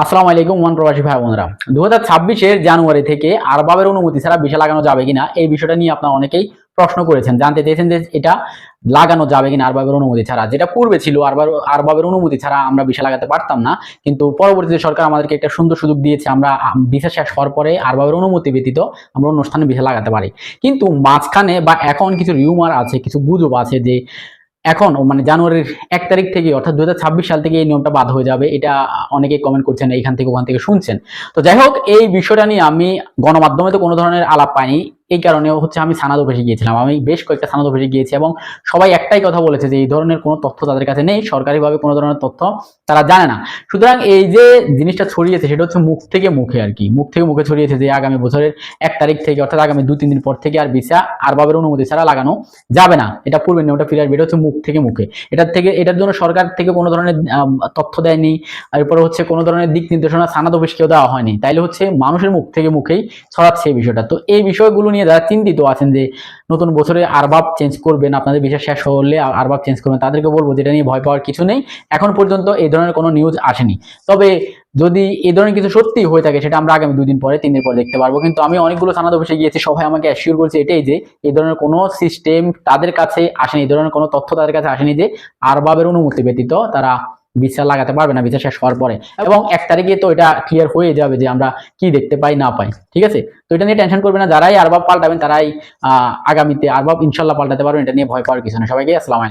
আসসালামু আলাইকুম, ওয়ান প্রবাসী ভাই, বোনেরা। দু হাজার ছাব্বিশের জানুয়ারি থেকে আরবাবের অনুমতি ছাড়া ভিসা লাগানো যাবে কিনা, এই বিষয়টা নিয়ে আপনারা অনেকেই প্রশ্ন করেছেন। জানতে চেয়েছেন যে এটা লাগানো যাবে কিনা আরবাবের অনুমতি ছাড়া। যেটা পূর্বে ছিল, আরবার, আরবাবের অনুমতি ছাড়া আমরা ভিসা লাগাতে পারতাম না, কিন্তু পরবর্তীতে সরকার আমাদেরকে একটা সুন্দর সুযোগ দিয়েছে। আমরা ভিসা শেষ হওয়ার পরে আরবাবের অনুমতি ব্যতীত আমরা অনুষ্ঠানে ভিসা লাগাতে পারি। কিন্তু মাঝখানে বা এখন কিছু রিউমার আছে, কিছু গুজব আছে যে এখন মানে জানুয়ারির এক তারিখ থেকে অর্থাৎ দুহাজার ছাব্বিশ সাল থেকে এই নিয়মটা বাদ হয়ে যাবে, এটা অনেকে কমেন্ট করছেন, এইখান থেকে ওখান থেকে শুনছেন। তো যাই হোক, এই বিষয়টা নিয়ে আমি গণমাধ্যমে তো কোনো ধরনের আলাপ পাইনি। এই কারণে হচ্ছে আমি সানাদ অফিসে গিয়েছিলাম। আমি বেশ কয়েকটা সানাদ অফিসে গিয়েছি এবং সবাই একটাই কথা বলেছে যে, এই ধরনের কোনো তথ্য তাদের কাছে নেই। সরকারিভাবে কোনো ধরনের তথ্য তারা জানে না। সুতরাং এই যে জিনিসটা ছড়িয়েছে, সেটা হচ্ছে মুখ থেকে মুখে আর কি। মুখ থেকে মুখে ছড়িয়েছে যে, আগামী বছরের এক তারিখ থেকে অর্থাৎ আগামী দু তিন দিন পর থেকে আর ভিসা, আর বাবের অনুমতি ছাড়া লাগানো যাবে না। এটা পূর্বের নিয়মটা ফিরে আসবে, এটা হচ্ছে মুখ থেকে মুখে। এটার থেকে, এটার জন্য সরকার থেকে কোনো ধরনের তথ্য দেয়নি। এরপরে হচ্ছে কোনো ধরনের দিক নির্দেশনা সানাদ অফিসকেও দেওয়া হয়নি। তাইলে হচ্ছে মানুষের মুখ থেকে মুখেই ছড়াচ্ছে এই বিষয়টা। তো এই বিষয়গুলো নিয়ে যারা চিন্তিত আছেন যে নতুন বছরে আরবাব চেঞ্জ করবেন আপনাদের বিশ্বাস শেষ হলে আরবাব চেঞ্জ করবেন তাদেরকে বলব যেটা নিয়ে ভয় পাওয়ার কিছু নেই। এখন পর্যন্ত এই ধরনের কোনো নিউজ আসেনি। তবে যদি এই ধরনের কিছু সত্যি হয়ে থাকে, সেটা আমরা আগামী দুদিন পরে, তিন দিন পরে দেখতে পারব। কিন্তু আমি অনেকগুলো থানাতে বসে গিয়েছি, সবাই আমাকে অ্যাসিওর করছে এটাই যে, এই ধরনের কোনো সিস্টেম তাদের কাছে আসেনি, এই ধরনের কোনো তথ্য তাদের কাছে আসেনি যে আরবাবের অনুমতি ব্যতীত তারা বিচার লাগাতে পারবে না, বিচার শেষ হওয়ার পরে। এবং এক তারিখে তো এটা ক্লিয়ার হয়ে যাবে যে আমরা কি দেখতে পাই, না পাই, ঠিক আছে? তো এটা নিয়ে টেনশন করবে না, যারাই আরবাব পাল্টাবেন, তারাই আগামীতে আরবাব ইনশাল্লাহ পাল্টাতে পারবেন, এটা নিয়ে ভয় পাওয়ার কিছু না সবাইকে আসসালাম